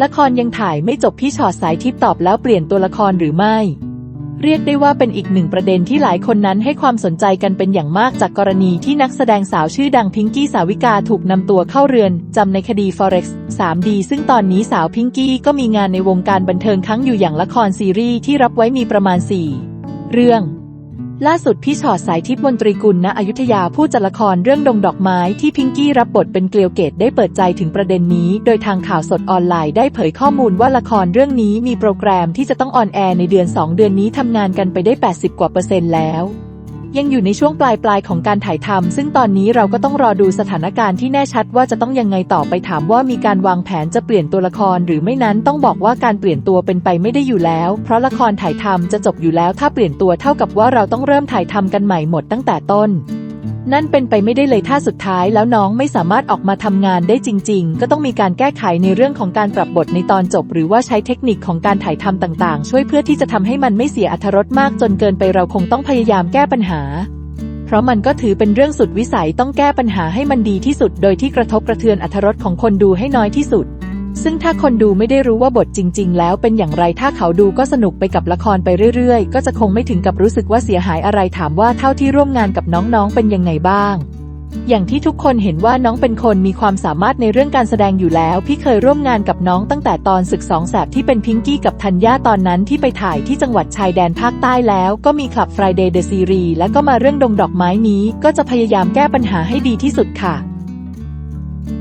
ละครยังถ่ายไม่จบพี่ชอตสายทิพย์ตอบแล้วเปลี่ยนตัวละครหรือไม่ เรียกได้ว่าเป็นอีกหนึ่งประเด็นที่หลายคนนั้นให้ความสนใจกันเป็นอย่างมากจากกรณีที่นักแสดงสาวชื่อดังพิงกี้สาวิกาถูกนำตัวเข้าเรือนจำในคดี Forex 3D ซึ่งตอนนี้สาวพิงกี้ก็มีงานในวงการบันเทิงครั้งอยู่อย่างละครซีรีส์ที่รับไว้มีประมาณ 4 เรื่อง ล่าสุดพี่ชอดสายทิพย์มนตรีกุลณอยุธยาผู้จัดละครเรื่องดงดอกไม้ที่พิงกี้รับบทเป็นเกลียวเกตได้เปิดใจถึงประเด็นนี้ โดยทางข่าวสดออนไลน์ได้เผยข้อมูลว่าละครเรื่องนี้มีโปรแกรมที่จะต้องออนแอร์ในเดือน 2 เดือนนี้ทำงานกันไปได้ 80 กว่าเปอร์เซ็นต์แล้ว ยังอยู่ในช่วงปลายปลายๆของการถ่ายทำซึ่งตอนนี้เราก็ต้องรอดูสถานการณ์ที่แน่ชัดว่าจะต้องยังไงต่อไปถามว่ามีการวางแผนจะเปลี่ยนตัวละครหรือไม่นั้นต้องบอกว่าการเปลี่ยนตัวเป็นไปไม่ได้อยู่แล้ว เพราะละครถ่ายทำจะจบอยู่แล้วถ้าเปลี่ยนตัวเท่ากับว่าเราต้องเริ่มถ่ายทำกันใหม่หมดตั้งแต่ต้น นั่นเป็นไปไม่ได้เลยถ้าสุดท้ายแล้วน้องไม่สามารถออกมาทำงานได้จริง ๆ ก็ต้องมีการแก้ไขในเรื่องของการปรับบทในตอนจบ หรือว่าใช้เทคนิคของการถ่ายทำต่างๆ ช่วยเพื่อที่จะทำให้มันไม่เสียอรรถรสมากจนเกินไปเราคงต้องพยายามแก้ปัญหา เพราะมันก็ถือเป็นเรื่องสุดวิสัยต้องแก้ปัญหาให้มันดีที่สุด โดยที่กระทบกระเทือนอรรถรสของคนดูให้น้อยที่สุด ซึ่งถ้าคนดูไม่ได้รู้ว่าบทจริง ๆ แล้วเป็นอย่างไรถ้าเขาดูก็สนุกไปกับละครไปเรื่อยๆ ก็จะคงไม่ถึงกับรู้สึกว่าเสียหายอะไรถามว่าเท่าที่ร่วมงานกับน้องๆเป็นยังไงบ้าง อย่างที่ทุกคนเห็นว่าน้องเป็นคนมีความสามารถในเรื่องการแสดงอยู่แล้ว พี่เคยร่วมงานกับน้องตั้งแต่ตอนศึกสองแสบที่เป็นพิงกี้กับธัญญาตอนนั้นที่ไปถ่ายที่จังหวัดชายแดนภาคใต้แล้ว ก็มีคลับ Friday the Series และก็มาเรื่องดงดอกไม้นี้ ก็จะพยายามแก้ปัญหาให้ดีที่สุดค่ะ